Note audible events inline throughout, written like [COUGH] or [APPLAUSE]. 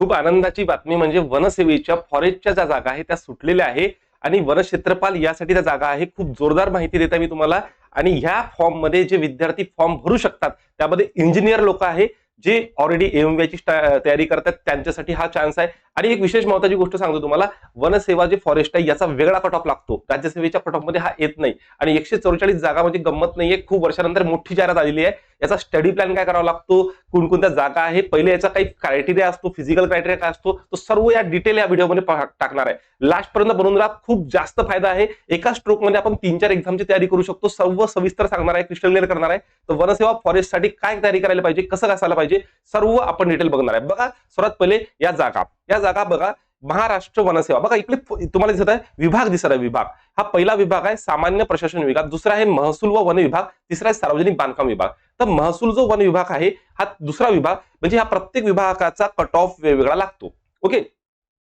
खूप आनंदाची बातमी म्हणजे वनसेवेच्या फॉरेस्टच्या ज्या जागा आहे त्या सुटलेल्या आहे आणि वनक्षेत्रपाल यासाठी त्या जागा आहे. खूप जोरदार माहिती देता मी तुम्हाला. आणि ह्या फॉर्ममध्ये जे विद्यार्थी फॉर्म भरू शकतात त्यामध्ये इंजिनियर लोक आहे जे ऑलरेडी एमबीआयची तयारी करतात त्यांच्यासाठी हा चान्स आहे. आणि एक विशेष महत्वाची गोष्ट सांगतो तुम्हाला वनसेवा जे फॉरेस्ट आहे याचा वेगळा कट ऑफ लागतो. राज्यसेवेच्या कट ऑफमध्ये हा येत नाही. आणि एकशे चौवेचाळीस जागा म्हणजे गंमत नाहीये. खूप वर्षानंतर मोठी जाहिरात आलेली आहे. याचा स्टडी प्लॅन काय करावा लागतो? कोणकोणत्या जागा आहे? पहिले याचा काही क्रायटेरिया असतो फिजिकल क्रायटेरिया काय असतो? तो सर्व या डिटेल या व्हिडिओमध्ये टाकणार आहे. लास्ट पर्यंत बनवून राहा. खूप जास्त फायदा आहे. एका स्ट्रोकमध्ये आपण तीन चार एक्झामची तयारी करू शकतो. सर्व सविस्तर सांगणार आहे क्रिस्टल क्लिअर करणार आहे. तर वनसेवा फॉरेस्टसाठी काय तयारी करायला पाहिजे? कसं असायला पाहिजे? सर्व आपण डिटेल बघणार आहे. बघा सर्वात पहिले या जागा. या जागा बघा महाराष्ट्र वनसेवा. बघा इकडे तुम्हाला दिसत आहे विभाग दिसत आहे विभाग. हा पहिला विभाग आहे सामान्य प्रशासन विभाग. दुसरा आहे महसूल व वन विभाग. तिसरा आहे सार्वजनिक बांधकाम विभाग. तर महसूल जो वन विभाग आहे हा दुसरा विभाग म्हणजे हा प्रत्येक विभागाचा कट ऑफ वेगवेगळा लागतो. ओके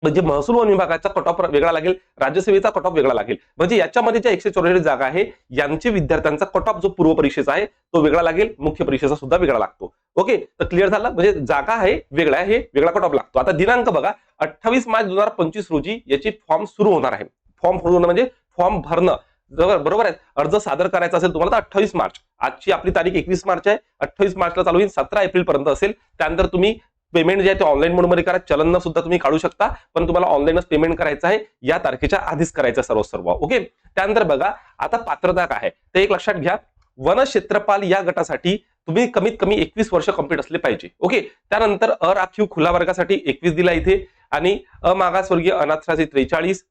म्हणजे महसूल वन विभागाचा कट ऑफ वेगळा लागेल राज्यसेवेचा कट ऑफ वेगळा लागेल. म्हणजे याच्यामध्ये ज्या एकशे चौवेचाळीस जागा आहे यांचे विद्यार्थ्यांचा कट ऑफ जो पूर्व परीक्षेचा आहे तो वेगळा लागेल मुख्य परीक्षेचा सुद्धा वेगळा लागतो. ओके? तर क्लिअर झालं? म्हणजे जागा आहे वेगळा आहे वेगळा कट ऑफ लागतो. आता दिनांक बघा अठ्ठावीस मार्च दोन हजार पंचवीस रोजी याची फॉर्म सुरू होणार आहे. फॉर्म सुरू होणं म्हणजे फॉर्म भरणं. बरोबर आहे? अर्ज सादर करायचा असेल तुम्हाला तर अठ्ठावीस मार्च. आजची आपली तारीख एकवीस मार्च आहे. अठ्ठावीस मार्चला चालू होईल सतरा एप्रिल पर्यंत असेल. त्यानंतर तुम्ही पेमेंट जे आहे ते ऑनलाईन मोडमध्ये करा. चलन सुद्धा तुम्ही काढू शकता पण तुम्हाला ऑनलाईनच पेमेंट करायचं आहे या तारखेच्या आधीच करायचं सर्व सर्व ओके त्यानंतर बघा आता पात्रता काय आहे? ते एक लक्षात घ्या. वन क्षेत्रपाल या गटासाठी तुम्ही कमीत कमी एकवीस वर्ष कंप्लीट असले पाहिजे ओके त्यानंतर अराखीव खुला वर्गासाठी एकवीस दिला इथे आणि अमागासवर्गीय अनाथासाठी त्रेचाळीस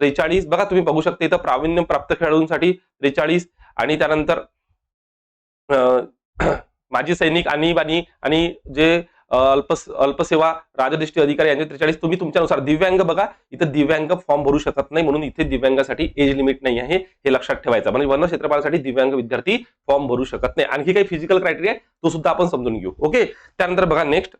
त्रेचाळीस बघा तुम्ही बघू शकता इथं प्रावीण्य प्राप्त खेळाडूंसाठी त्रेचाळीस आणि त्यानंतर [CLEARS THROAT] माजी सैनिक आणीबाणी आणि जे अल्प अल्पसेवा राजदृष्टी अधिकारी यांचे त्रेचाळीस तुम्ही तुमच्यानुसार दिव्यांग बघा. इथं दिव्यांग फॉर्म भरू शकत नाही. म्हणून इथे दिव्यांगासाठी एज लिमिट नाही आहे. हे लक्षात ठेवायचं. म्हणजे वन क्षेत्रपालासाठी दिव्यांग विद्यार्थी फॉर्म भरू शकत नाही. आणखी काही फिजिकल क्रायटेरिया तो सुद्धा आपण समजून घेऊ. ओके? त्यानंतर बघा नेक्स्ट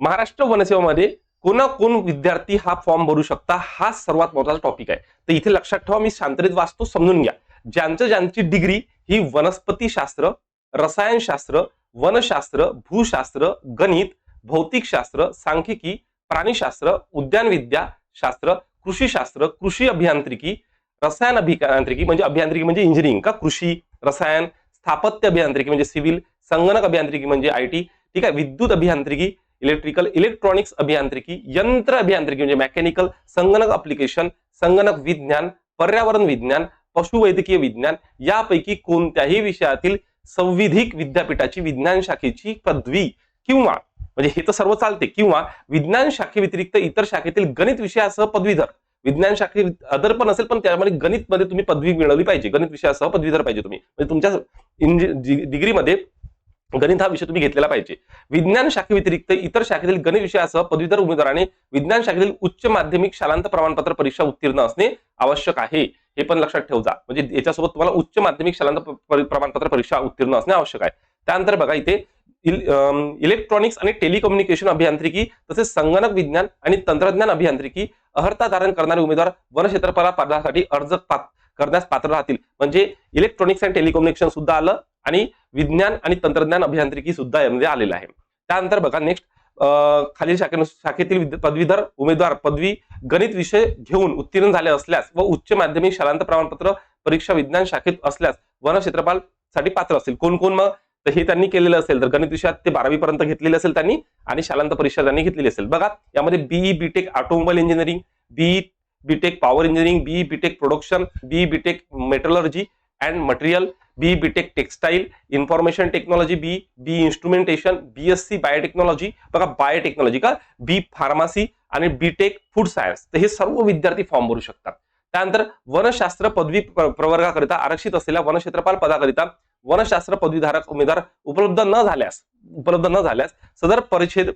महाराष्ट्र वनसेवामध्ये कोणा कोण विद्यार्थी हा फॉर्म भरू शकता? हा सर्वात महत्त्वाचा टॉपिक आहे. तर इथे लक्षात ठेवा मी शांतरित वाचतो समजून घ्या. ज्यांचं ज्यांची डिग्री ही वनस्पतीशास्त्र रसायनशास्त्र वनशास्त्र भूशास्त्र गणित भौतिकशास्त्र सांख्यिकी प्राणीशास्त्र उद्यानविद्या शास्त्र कृषीशास्त्र कृषी अभियांत्रिकी रसायन अभियांत्रिकी म्हणजे अभियांत्रिकी म्हणजे इंजिनिअरिंग का? कृषी रसायन स्थापत्य अभियांत्रिकी म्हणजे सिव्हिल संगणक अभियांत्रिकी म्हणजे आय टी ठीक आहे? विद्युत अभियांत्रिकी इलेक्ट्रिकल इलेक्ट्रॉनिक्स अभियांत्रिकी यंत्र अभियांत्रिकी म्हणजे मेकॅनिकल संगणक अप्लिकेशन संगणक विज्ञान पर्यावरण विज्ञान पशुवैद्यकीय विज्ञान यापैकी कोणत्याही विषयातील संविधिक विद्यापीठाची विज्ञान शाखेची पदवी किंवा म्हणजे हे तर सर्व चालते किंवा विज्ञान शाखेव्यतिरिक्त इतर शाखेतील गणित विषयासह पदवीधर. विज्ञान शाखे अदर पण असेल पण त्यामध्ये गणित मध्ये तुम्ही पदवी मिळवली पाहिजे. गणित विषयासह पदवीधर पाहिजे तुम्ही. म्हणजे तुमच्या डिग्रीमध्ये गणित हा विषय तुम्ही घेतलेला पाहिजे. विज्ञान शाखेव्यतिरिक्त इतर शाखेतील गणित विषयासह पदवीधर उमेदवाराने विज्ञान शाखेतील उच्च माध्यमिक शालांत प्रमाणपत्र परीक्षा उत्तीर्ण असणे आवश्यक आहे. हे पण लक्षात ठेव जा. म्हणजे याच्यासोबत तुम्हाला उच्च माध्यमिक शालांत प्रमाणपत्र परीक्षा उत्तीर्ण असणे आवश्यक आहे. त्यानंतर बघा इथे इलेक्ट्रॉनिक्स आणि टेलिकम्युनिकेशन अभियांत्रिकी तसेच संगणक विज्ञान आणि तंत्रज्ञान अभियांत्रिकी अर्हता धारण करणारे उमेदवार वनक्षेत्रफळा पदासाठी अर्ज करण्यास पात्र राहतील. म्हणजे इलेक्ट्रॉनिक्स अँड टेलिकम्युनिकेशन सुद्धा आलं आणि विज्ञान आणि तंत्रज्ञान अभियांत्रिकी सुद्धा यामध्ये आलेलं आहे. त्यानंतर बघा नेक्स्ट खालील शाखे शाखेतील पदवीधर उमेदवार पदवी गणित विषय घेऊन उत्तीर्ण झाले असल्यास व उच्च माध्यमिक शालांत प्रमाणपत्र परीक्षा विज्ञान शाखेत असल्यास वन क्षेत्रपाल साठी पात्र असतील. कोण कोण मग? तर हे त्यांनी केलेलं असेल. तर गणित विषयात ते बारावी पर्यंत घेतलेले असेल त्यांनी आणि शालांत परीक्षा त्यांनी घेतलेली असेल. बघा यामध्ये BE BTech automobile engineering B BTech power engineering B BTech production B BTech metrology and material B BTech textile information technology B B instrumentation BSc biotechnology बघा बायोटेक्नॉलॉजी का? बी फार्मसी आणि बीटेक फूड सायन्स तर हे सर्व विद्यार्थी form भरू शकतात. त्यानंतर वनशास्त्र पदवी प्रवर्गाकरिता आरक्षित असलेल्या वनक्षेत्रपाल पदाकरिता वनशास्त्र पदवीधारक उमेदवार उपलब्ध न झाल्यास उपलब्ध न झाल्यास सदर परिच्छेद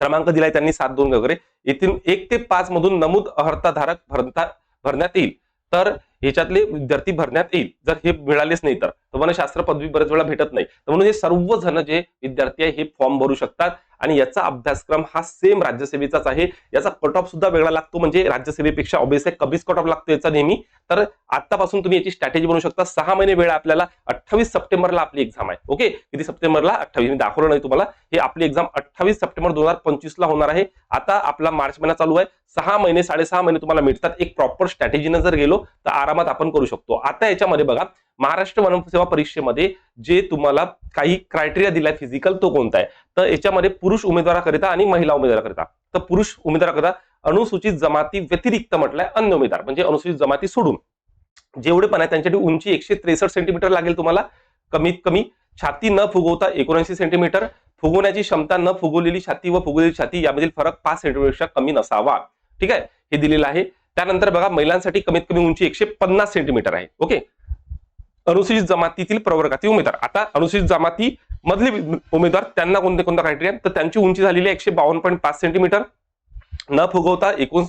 क्रमांक दिलाय त्यांनी सात दोन वगैरे. येथील एक ते पाच मधून नमूद अर्हताधारक भरता भरण्यात येईल. तर ह्याच्यातले विद्यार्थी भरण्यात येईल. जर हे मिळालेच नाही तर. तुम्हाला शास्त्र पदवी बरेच वेळा भेटत नाही. तर म्हणून हे सर्वजण जे विद्यार्थी आहे हे फॉर्म भरू शकतात. आणि याचा अभ्यासक्रम हा सेम राज्यसेवेचाच आहे. याचा कट ऑफ सुद्धा वेगळा लागतो. म्हणजे राज्यसेवेपेक्षा ऑब्विसली कमीच कट ऑफ लागतो याचा नेहमी. तर आतापासून तुम्ही याची स्ट्रॅटेजी बनवू शकता. सहा महिने वेळ आपल्याला अठ्ठावीस सप्टेंबरला आपली एक्झाम आहे. ओके किती सप्टेंबरला? अठ्ठावीस. मी दाखवलं नाही तुम्हाला. हे आपली एक्झाम अठ्ठावीस सप्टेंबर दोन हजार पंचवीस ला होणार आहे. आता आपला मार्च महिना चालू आहे. सहा महिने साडेसहा महिने तुम्हाला मिळतात. एक प्रॉपर स्ट्रॅटेजीनं जर गेलो तर आरामात आपण करू शकतो. आता याच्यामध्ये बघा महाराष्ट्र वनसेवा परीक्षेमध्ये जे तुम्हाला काही क्रायटेरिया दिलाय फिजिकल तो कोणता आहे? तर याच्यामध्ये पुरुष उमेदवाराकरिता आणि महिला उमेदवाराकरिता. तर पुरुष उमेदवाराकरिता अनुसूचित जमाती व्यतिरिक्त म्हटलंय अन्य उमेदवार म्हणजे अनुसूचित जमाती सोडून. जेवढे पण आहे त्यांच्यासाठी उंची एकशे त्रेसष्ट सेंटीमीटर लागेल तुम्हाला. कमीत कमी छाती न फुगवता एकोणऐंशी सेंटीमीटर फुगवण्याची क्षमता न फुगवलेली छाती व फुगवलेली छाती यामधील फरक पाच सेंटीमीटरपेक्षा कमी नसावा. ठीक आहे? हे दिलेलं आहे. त्यानंतर बघा महिलांसाठी कमीत कमी उंची एकशे पन्नास सेंटीमीटर आहे. ओके? अनुसूचित जमातीतील प्रवर्गातील उमेदवार. आता अनुसूचित जमाती मधले उमेदवार त्यांना कोणते कोणता क्रायटेरिया तर त्यांची उंची झालेली आहे एकशे बावन्न पॉईंट पाच सेंटीमीटर न फुगवता एकूण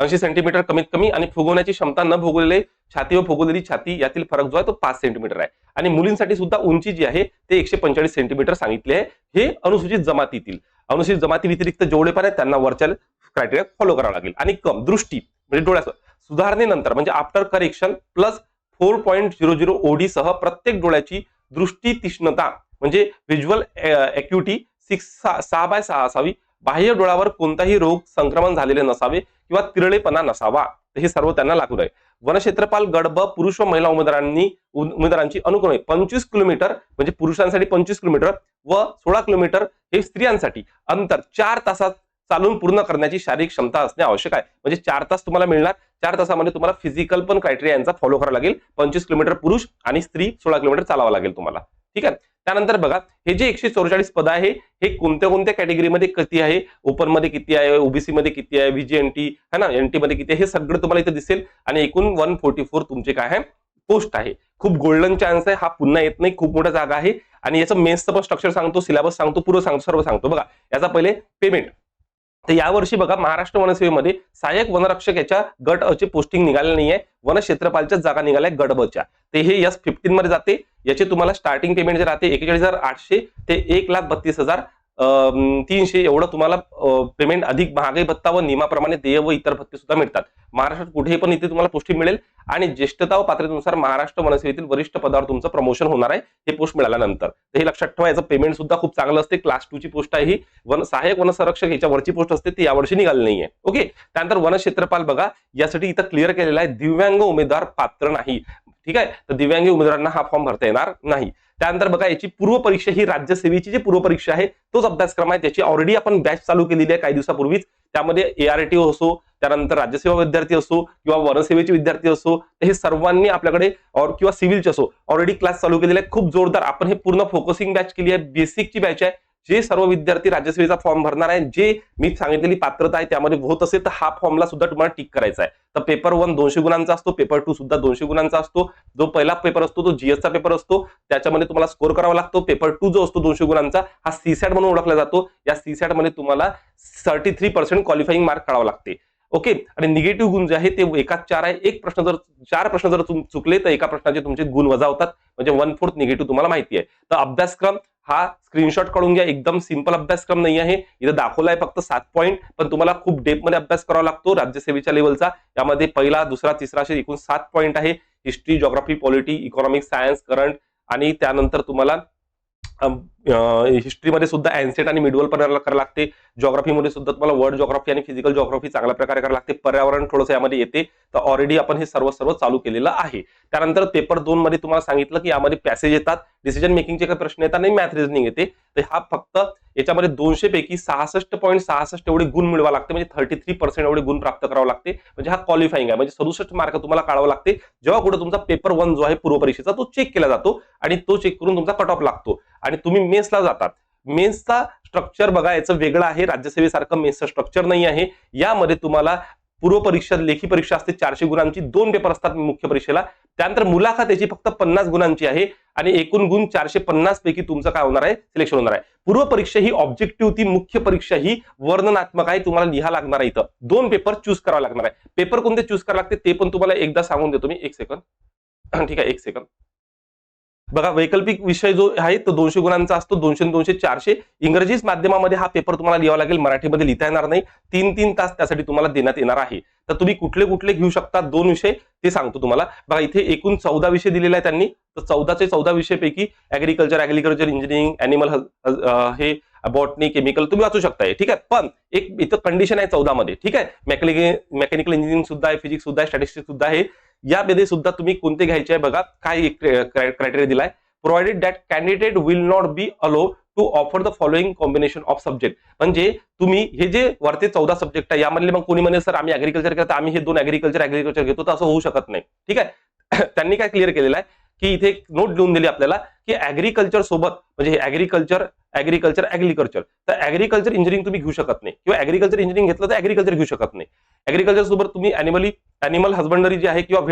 ऐंशी सेंटीमीटर कमीत कमी आणि फुगवण्याची क्षमता न फुगवलेली छाती व फुगवलेली छाती यातील फरक जो आहे तो पाच सेंटीमीटर आहे. आणि मुलींसाठी सुद्धा उंची जी आहे ते एकशे पंचेचाळीस सेंटीमीटर सांगितले आहे. हे अनुसूचित जमातीतील अनुसूचित जमाती व्यतिरिक्त जेवढे पण आहेत त्यांना वरच्या क्रायटेरिया फॉलो करावं लागेल. आणि कम दृष्टी म्हणजे डोळ्याचं सुधारणेनंतर म्हणजे after correction plus four point zero zero OD सह प्रत्येक डोळ्याची दृष्टी तीक्ष्णता म्हणजे व्हिज्युअल अॅक्युटी सिक्स सहा बाय सहा असावी. बाह्य डोळ्यावर कोणताही रोग संक्रमण झालेले नसावे किंवा तिरळेपणा नसावा. हे सर्व त्यांना लागू आहे वनक्षेत्रपाल गडब पुरुष व महिला उमेदवारांनी उमेदवारांची अनुक्रमे पंचवीस किलोमीटर म्हणजे पुरुषांसाठी पंचवीस किलोमीटर व सोळा किलोमीटर हे स्त्रियांसाठी अंतर चार तासात चालून पूर्ण करण्याची शारीरिक क्षमता असणे आवश्यक आहे. म्हणजे चार तास तुम्हाला मिळणार. चार तासामध्ये तुम्हाला फिजिकल पण क्रायटेरिया यांचा फॉलो करावा लागेल. पंचवीस किलोमीटर पुरुष आणि स्त्री सोळा किलोमीटर चालावं लागेल तुम्हाला. ठीक आहे? त्यानंतर बघा हे जे एकशे चौवेचाळीस पद आहे हे कोणत्या कोणत्या कॅटेगरीमध्ये किती आहे? ओपनमध्ये किती आहे? ओबीसी मध्ये किती आहे? व्हीजीएनटी है ना? एनटी मध्ये किती आहे? हे सगळं तुम्हाला इथे दिसेल. आणि एकूण वन फोर्टी फोर तुमचे काय आहे? पोस्ट आहे. खूप गोल्डन चान्स आहे. हा पुन्हा येत नाही. खूप मोठा जागा आहे. आणि याचं मेन्सचं पण स्ट्रक्चर सांगतो सिलेबस सांगतो पूर्व सांगतो सर्व सांगतो. बघा याचा पहिले पेमेंट तर यावर्षी बघा महाराष्ट्र वनसेवेमध्ये सहाय्यक वनरक्षक याच्या गट अ पोस्टिंग निघाले नाहीये. वन क्षेत्रपालच्या जागा निघाल्या गट ब च्या ते हे यस फिफ्टीन मध्ये जाते. याचे तुम्हाला स्टार्टिंग पेमेंट जे राहते एकेचाळीस हजार आठशे ते एक लाख बत्तीस हजार तीनशे एवढं तुम्हाला पेमेंट अधिक महागाई भत्ता व नियमाप्रमाणे देय व इतर भत्ते सुद्धा मिळतात. महाराष्ट्रात कुठेही पण इथे तुम्हाला पोस्टिंग मिळेल आणि ज्येष्ठता व पात्रतेनुसार महाराष्ट्र वनसेवेतील वरिष्ठ पदावर तुमचं प्रमोशन होणार आहे हे पोस्ट मिळाल्यानंतर. तर हे लक्षात ठेवा याचं पेमेंट सुद्धा खूप चांगलं असते. क्लास टू ची पोस्ट आहे ही. वन सहाय्यक वनसंरक्षक याच्या वरची पोस्ट असते ती यावर्षी निघाली नाहीये. ओके त्यानंतर वनक्षेत्रपाल बघा यासाठी इथं क्लिअर केलेला आहे दिव्यांग उमेदवार पात्र नाही. ठीक आहे? तर दिव्यांग उमेदवारांना हा फॉर्म भरता येणार नाही. त्यानंतर बघा याची पूर्व परीक्षा ही राज्यसेवेची जी पूर्व परीक्षा आहे तोच अभ्यासक्रम आहे. त्याची ऑलरेडी आपण बॅच चालू केलेली आहे काही दिवसापूर्वीच. त्यामध्ये एआरटी असो त्यानंतर राज्यसेवा विद्यार्थी असो किंवा वनसेवेचे विद्यार्थी असो तर हे सर्वांनी आपल्याकडे और किंवा सिव्हिलचे असो ऑलरेडी क्लास चालू केलेले आहे खूप जोरदार. आपण हे पूर्ण फोकसिंग बॅच केली आहे. बेसिकची बॅच आहे. जे सर्व विद्यार्थी राज्यसेवेचा फॉर्म भरणार आहे जे मी सांगितलेली पात्रता आहे त्यामध्ये होत असेल तर हा फॉर्मला सुद्धा तुम्हाला टिक करायचा आहे. तर पेपर वन दोनशे गुणांचा असतो पेपर टू सुद्धा दोनशे गुणांचा असतो. जो पहिला पेपर असतो तो जीएसचा पेपर असतो. त्याच्यामध्ये तुम्हाला स्कोर करावा लागतो. पेपर टू जो असतो दोनशे गुणांचा हा सीसॅट म्हणून ओळखला जातो. या सीसॅटमध्ये तुम्हाला thirty three percent qualifying mark काढावा लागते. ओके आणि निगेटिव्ह गुण जे आहे ते एकाच चार आहे. एक प्रश्न जर चार प्रश्न जर चुकले तर एका प्रश्नाचे तुमचे गुण वजा होतात म्हणजे वन फोर्थ निगेटिव्ह तुम्हाला माहिती आहे. तर अभ्यासक्रम हा स्क्रीनशॉट काढून घ्या. एकदम सिंपल अभ्यासक्रम नाही आहे. इथं दाखवला आहे फक्त सात पॉईंट पण तुम्हाला खूप डेपमध्ये अभ्यास करावा लागतो राज्यसेवेच्या लेवलचा यामध्ये पहिला दुसरा तिसरा असे एकूण सात पॉईंट आहे. History geography polity economic science current आणि त्यानंतर तुम्हाला हिस्ट्रीमध्ये सुद्धा अँसेट आणि मिडवल पण करायला लागते. जॉग्राफीमध्ये सुद्धा तुम्हाला वर्ल्ड जॉग्राफी आणि फिजिकल जॉग्राफी चांगल्या प्रकारे करायला लागते. पर्यावरण थोडंसं यामध्ये येते. तर ऑलरेडी आपण हे सर्व सर्व चालू केलेलं आहे. त्यानंतर पेपर दोन मध्ये तुम्हाला सांगितलं की यामध्ये पॅसेज येतात. डिसिजन मेकिंगचे काही प्रश्न येतात आणि मॅथ रिझनिंग येते. तर हा फक्त याच्यामध्ये दोनशे पैकी सहासष्ट पॉईंट सहासष्ट एवढे गुण मिळवा लागते. म्हणजे थर्टी थ्री पर्सेंट एवढे गुण प्राप्त करावं लागते. म्हणजे हा क्वालिफाईंग आहे. म्हणजे सदुसष्ट मार्क तुम्हाला काढावा लागते. जेव्हा कुठे तुमचा पेपर वन जो आहे पूर्व परीक्षेचा तो चेक केला जातो आणि तो चेक करून तुमचा कट ऑफ लागतो. आणि तुम्ही मेन्सला जातात. मेन्सचा स्ट्रक्चर बघा याचं वेगळं आहे. राज्यसेवेसारखं मेन्सचं स्ट्रक्चर नाही आहे. यामध्ये तुम्हाला पूर्व परीक्षा लेखी परीक्षा असते चारशे गुणांची. दोन पेपर असतात मुख्य परीक्षेला. त्यानंतर मुलाखत याची फक्त पन्नास गुणांची आहे आणि एकूण गुण चारशे पन्नास पैकी तुमचं काय होणार आहे? सिलेक्शन होणार आहे. पूर्व परीक्षा ही ऑब्जेक्टिव्ह ती मुख्य परीक्षा ही वर्णनात्मक आहे. तुम्हाला लिहा लागणार आहे इथं. दोन पेपर चूज करावा लागणार आहे. पेपर कोणते चूज करावे लागते ते पण तुम्हाला एकदा सांगून देतो मी. एक सेकंद [CLEARS THROAT] ठीक आहे. एक सेकंद बघा वैकल्पिक विषय जो आहे तो दोनशे गुणांचा असतो दोनशे दोनशे चारशे. इंग्रजीच माध्यमामध्ये हा पेपर तुम्हाला लिहावा लागेल मराठीमध्ये लिहिता येणार नाही. तीन तीन तास त्यासाठी तुम्हाला देण्यात येणार आहे. तर तुम्ही कुठले कुठले घेऊ शकता दोन विषय ते सांगतो तुम्हाला. बघा इथे एकूण चौदा विषय दिलेला आहे त्यांनी. तर चौदाचे चौदा विषयपैकी ऍग्रिकल्चर ऍग्रिकल्चर इंजिनिअरिंग अॅनिमल हे बॉटनी केमिकल तुम्ही वाचू शकताय. ठीक आहे? पण एक इथं कंडिशन आहे चौदा मध्ये ठीक आहे? मेकॅनिकल मेकॅनिकल इंजिनिअरिंग सुद्धा आहे फिजिक्स सुद्धा आहे स्टॅटिस्टिक्स सुद्धा आहे. यामध्ये सुद्धा तुम्ही कोणते घ्यायचे आहे बघा. काय क्रायटेरिया दिलाय. Provided that candidate will not be allowed to offer the following combination of subject म्हणजे तुम्ही हे जे वरते चौदा सब्जेक्ट आहे यामधले मग कोणी म्हणे सर आम्ही अग्रिकल्चर करतो आम्ही हे दोन अग्रिकल्चर अग्रिकल्चर घेतो तर असं होऊ शकत नाही. ठीक आहे? [CLEARS THROAT] त्यांनी काय क्लिअर केलेलं आहे? की इथे एक नोट लिहून दिली आपल्याला की अग्रिकल्चर सोबत म्हणजे हे ऍग्रिकल्चर ऍग्रिकल्चर तर ऍग्रिकल्चर इंजिनिअरिंग तुम्ही घेऊ शकत नाही. किंवा ऍग्रिकल्चर इंजिनिअरिंग घेतलं तर ऍग्रिकल्चर घेऊ शकत नाही. ऍग्रिकल्चर सोबत तुम्ही अॅनिमली अॅनिमल हजबंडरी जी आहे किंवा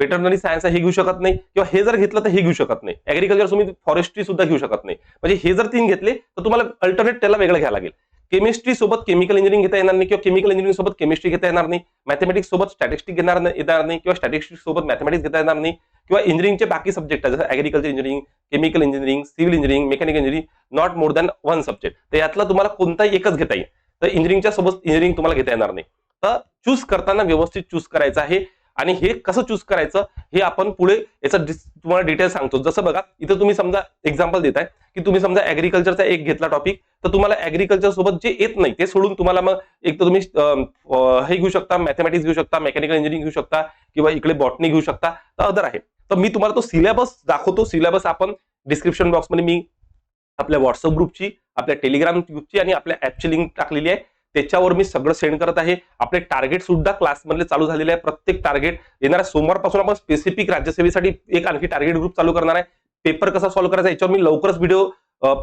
वेटरनरी सायन्स आहे हे घेऊ शकत नाही. किंवा हे जर घेतलं तर हे घेऊ शकत नाही. ऍग्रिकल्चर तुम्ही फॉरेस्ट्री सुद्धा घेऊ शकत नाही. म्हणजे हे जर तीन घेतले तर तुम्हाला अल्टरनेट त्याला वेगळं घ्यावं लागेल. केमिस्ट्री सोबत केमिकल इंजिनिअरिंग घेता येणार नाही किंवा केमिकल इंजिनिअरिंग सोबत केमिस्ट्री घेता येणार नाही. मॅथमॅटिक्स सोबत स्टॅटिस्टिक घेणार नाही- येणार नाही. किंवा स्टॅटिस्टिक्स सोबत मॅथमॅटिक्स घेता येणार नाही. किंवा इंजिनिअरिंगचे बाकी सब्जेक्ट आहे जसं agriculture engineering chemical engineering civil engineering mechanical engineering not more than one subject तर यातला तुम्हाला कोणताही एकच घेता येईल. तर इंजिनिअरिंगच्या सोबत इंजिनिअरिंग तुम्हाला घेता येणार नाही. तर चूज करताना व्यवस्थित चूज करायचं आहे. आणि हे कसं चूज करायचं हे आपण पुढे याचा तुम्हाला डिटेल सांगतो. जसं बघा इथं तुम्ही समजा एक्झाम्पल देत आहे की तुम्ही समजा ऍग्रिकल्चरचा एक घेतला टॉपिक तर तुम्हाला ऍग्रिकल्चर सोबत जे येत नाही ते सोडून तुम्हाला मग एक तर तुम्ही हे घेऊ शकता मॅथमॅटिक्स घेऊ शकता मेकॅनिकल इंजिनिअरिंग घेऊ शकता किंवा इकडे बॉटनी घेऊ शकता तर अदर आहे. तर मी तुम्हाला तो सिलेबस दाखवतो. सिलेबस आपण डिस्क्रिप्शन बॉक्समध्ये मी आपल्या व्हॉट्सअप ग्रुपची आपल्या टेलिग्राम ग्रुपची आणि आपल्या ऍपची लिंक टाकलेली आहे. त्याच्यावर मी सगळं सेंड करत आहे. आपले टार्गेट सुद्धा क्लासमधले चालू झालेले आहे प्रत्येक टार्गेट येणाऱ्या सोमवारपासून आपण स्पेसिफिक राज्यसेवेसाठी एक आणखी टार्गेट ग्रुप चालू करणार आहे. पेपर कसा सॉल्व्ह करायचा याच्यावर मी लवकरच व्हिडिओ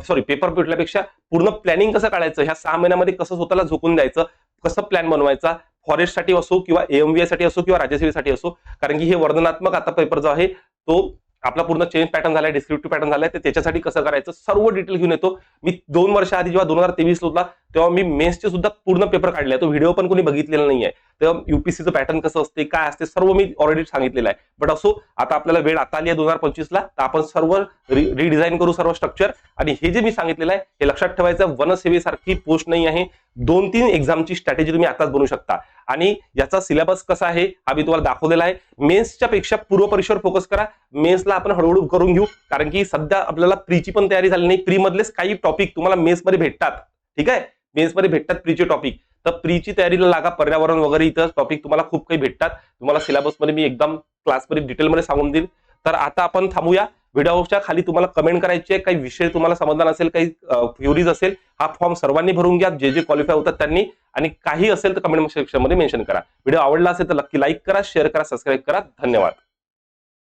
सॉरी पेपर भेटल्यापेक्षा पूर्ण प्लॅनिंग कसं काढायचं? ह्या सहा महिन्यामध्ये कसं स्वतःला झोकून द्यायचं? कसं प्लॅन बनवायचा? फॉरेस्टसाठी असो किंवा एमव्हीआयसाठी असो किंवा राज्यसेवेसाठी असो. कारण की हे वर्णनात्मक आता पेपर जो आहे तो आपला पूर्ण चेंज पॅटर्न झालाय डिस्क्रिप्टिव्ह पॅटर्न झालाय तर त्याच्यासाठी कसं करायचं? सर्व डिटेल घेऊन येतो. मी दोन वर्ष आधी जेव्हा दोन हजार तेवीस होता तेव्हा मी मेन्सचे सुद्धा पूर्ण पेपर काढले तो व्हिडिओ पण कोणी बघितलेला नाहीये. तर युपीसीचं पॅटर्न कसं असते काय असते सर्व मी ऑलरेडी सांगितलेलं आहे. बट असो आता आपल्याला वेळ आता आली आहे दोन हजार पंचवीसला तर आपण सर्व रिडिझाईन करू सर्व स्ट्रक्चर आणि हे जे मी सांगितलेलं आहे हे लक्षात ठेवायचं वनसेवेसारखी पोस्ट नाही आहे. दोन तीन एक्झामची स्ट्रॅटेजी तुम्ही आताच बनवू शकता. आणि याचा सिलेबस कसा आहे हा मी तुम्हाला दाखवलेला आहे. मेन्सच्या पेक्षा पूर्व परीक्षेवर फोकस करा. मेन्सला आपण हळूहळू करून घेऊ. कारण की सध्या आपल्याला प्रीची पण तयारी झाली नाही. प्रीमधलेच काही टॉपिक तुम्हाला मेन्समध्ये भेटतात. ठीक आहे? मेन्समध्ये भेटतात प्रीचे टॉपिक तर प्रीची तयारीला लागा पर्यावरण वगैरे इथं टॉपिक तुम्हाला खूप काही भेटतात. तुम्हाला सिलेबसमध्ये मी एकदम क्लासमध्ये डिटेलमध्ये सांगून देईल तर आता आपण थांबूया. व्हिडिओच्या खाली तुम्हाला कमेंट करायची आहे काही विषय तुम्हाला समजला नसेल काही क्युरीज असेल हा फॉर्म सर्वांनी भरून घ्या. जे जे क्वालिफाय होतात त्यांनी आणि काही असेल तर कमेंट सेक्शनमध्ये मेन्शन करा. व्हिडिओ आवडला असेल तर नक्की लाईक करा शेअर करा सबस्क्राईब करा. धन्यवाद.